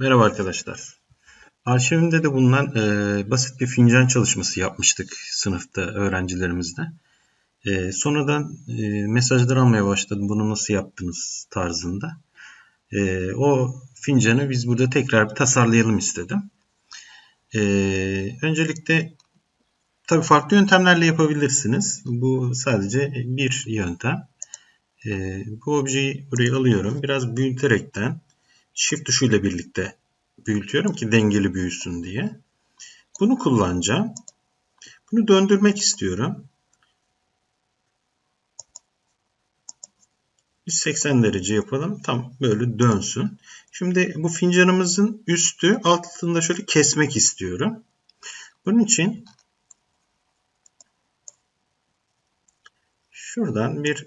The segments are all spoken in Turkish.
Merhaba arkadaşlar. Arşivimde de bulunan e, basit bir fincan çalışması yapmıştık sınıfta öğrencilerimizle. E, sonradan e, mesajlar almaya başladım. Bunu nasıl yaptınız tarzında. E, o fincanı biz burada tekrar bir tasarlayalım istedim. E, öncelikle tabii farklı yöntemlerle yapabilirsiniz. Bu sadece bir yöntem. E, bu objeyi buraya alıyorum. Biraz büyüterekten Shift tuşuyla birlikte büyütüyorum ki dengeli büyüsün diye. Bunu kullanacağım. Bunu döndürmek istiyorum. 180 derece yapalım. Tam böyle dönsün. Şimdi bu fincanımızın üstü altında şöyle kesmek istiyorum. Bunun için şuradan bir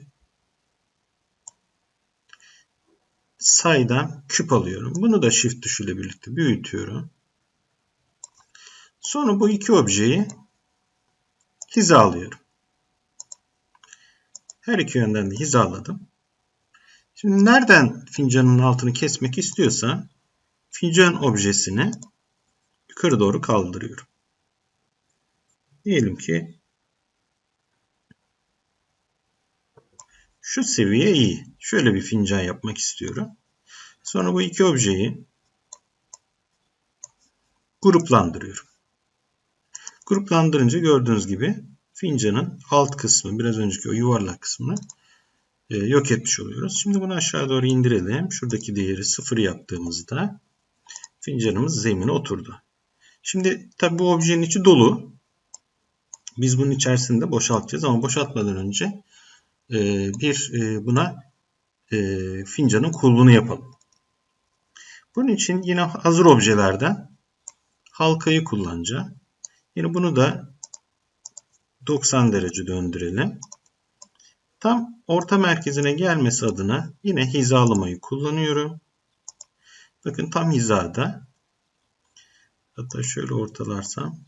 sayıdan küp alıyorum. Bunu da shift tuşuyla birlikte büyütüyorum. Sonra bu iki objeyi hizalıyorum. Her iki yönden de hizaladım. Şimdi nereden fincanın altını kesmek istiyorsa fincan objesini yukarı doğru kaldırıyorum. Diyelim ki Şu seviye iyi. Şöyle bir fincan yapmak istiyorum. Sonra bu iki objeyi gruplandırıyorum. Gruplandırınca gördüğünüz gibi fincanın alt kısmı, biraz önceki o yuvarlak kısmını e, yok etmiş oluyoruz. Şimdi bunu aşağı doğru indirelim. Şuradaki değeri sıfır yaptığımızda fincanımız zemine oturdu. Şimdi tabi bu objenin içi dolu. Biz bunun içerisinde boşaltacağız ama boşaltmadan önce ee, bir e, buna e, fincanın kulluğunu yapalım. Bunun için yine hazır objelerden halkayı kullanacağım. Yine bunu da 90 derece döndürelim. Tam orta merkezine gelmesi adına yine hizalamayı kullanıyorum. Bakın tam hizada. Hatta şöyle ortalarsam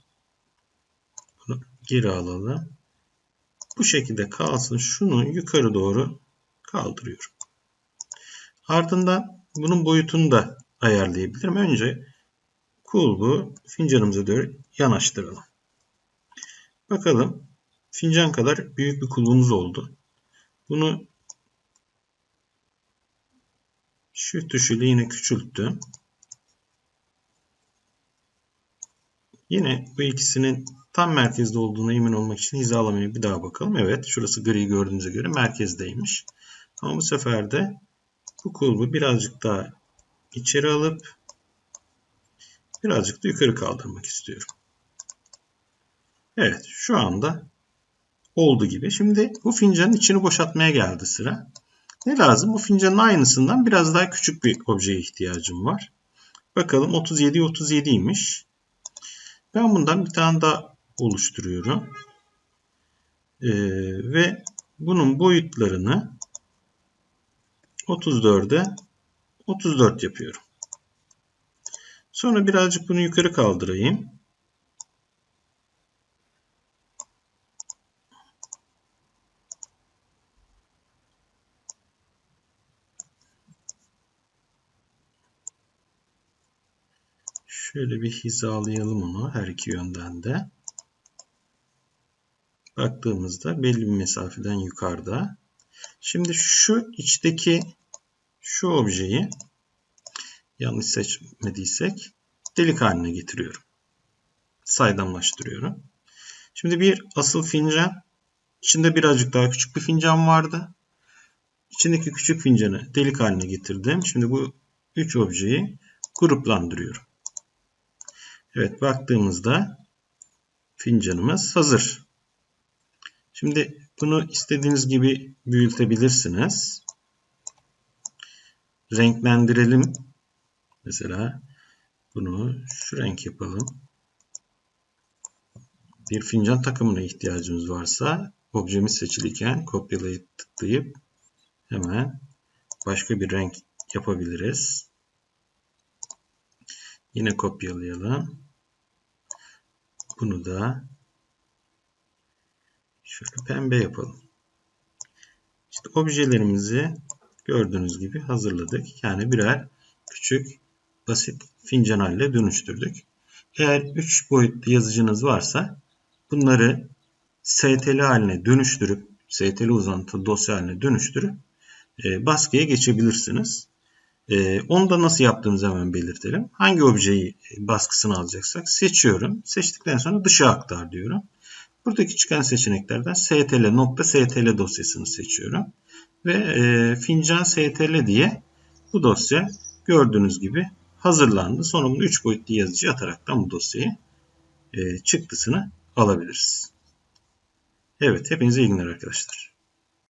bunu geri alalım. Bu şekilde kalsın. Şunu yukarı doğru kaldırıyorum. Ardından bunun boyutunu da ayarlayabilirim. Önce kulbu fincanımıza doğru yanaştıralım. Bakalım fincan kadar büyük bir kulbumuz oldu. Bunu şu tuşuyla yine küçülttüm. Yine bu ikisinin tam merkezde olduğuna emin olmak için hizalamaya bir daha bakalım. Evet şurası gri gördüğünüze göre merkezdeymiş. Ama bu sefer de bu kulbu birazcık daha içeri alıp birazcık da yukarı kaldırmak istiyorum. Evet şu anda oldu gibi. Şimdi bu fincanın içini boşaltmaya geldi sıra. Ne lazım? Bu fincanın aynısından biraz daha küçük bir objeye ihtiyacım var. Bakalım 37 37'ymiş. Ben bundan bir tane daha oluşturuyorum. Ee, ve bunun boyutlarını 34'e 34 yapıyorum. Sonra birazcık bunu yukarı kaldırayım. Şöyle bir hizalayalım onu her iki yönden de. Baktığımızda belli bir mesafeden yukarıda. Şimdi şu içteki şu objeyi yanlış seçmediysek delik haline getiriyorum. Saydamlaştırıyorum. Şimdi bir asıl fincan. içinde birazcık daha küçük bir fincan vardı. İçindeki küçük fincanı delik haline getirdim. Şimdi bu üç objeyi gruplandırıyorum. Evet baktığımızda fincanımız hazır. Şimdi bunu istediğiniz gibi büyütebilirsiniz. Renklendirelim. Mesela bunu şu renk yapalım. Bir fincan takımına ihtiyacımız varsa objemiz seçiliyken kopyalayıp tıklayıp hemen başka bir renk yapabiliriz. Yine kopyalayalım. Bunu da şöyle pembe yapalım. İşte objelerimizi gördüğünüz gibi hazırladık. Yani birer küçük basit fincan haline dönüştürdük. Eğer 3 boyutlu yazıcınız varsa bunları STL haline dönüştürüp STL uzantılı dosya haline dönüştürüp e, baskıya geçebilirsiniz. E, onu da nasıl yaptığımızı hemen belirtelim. Hangi objeyi baskısını alacaksak seçiyorum. Seçtikten sonra dışa aktar diyorum. Buradaki çıkan seçeneklerden stl.stl dosyasını seçiyorum. Ve e, fincan stl diye bu dosya gördüğünüz gibi hazırlandı. Sonra bunu 3 boyutlu yazıcı ataraktan bu dosyayı e, çıktısını alabiliriz. Evet hepinize iyi günler arkadaşlar.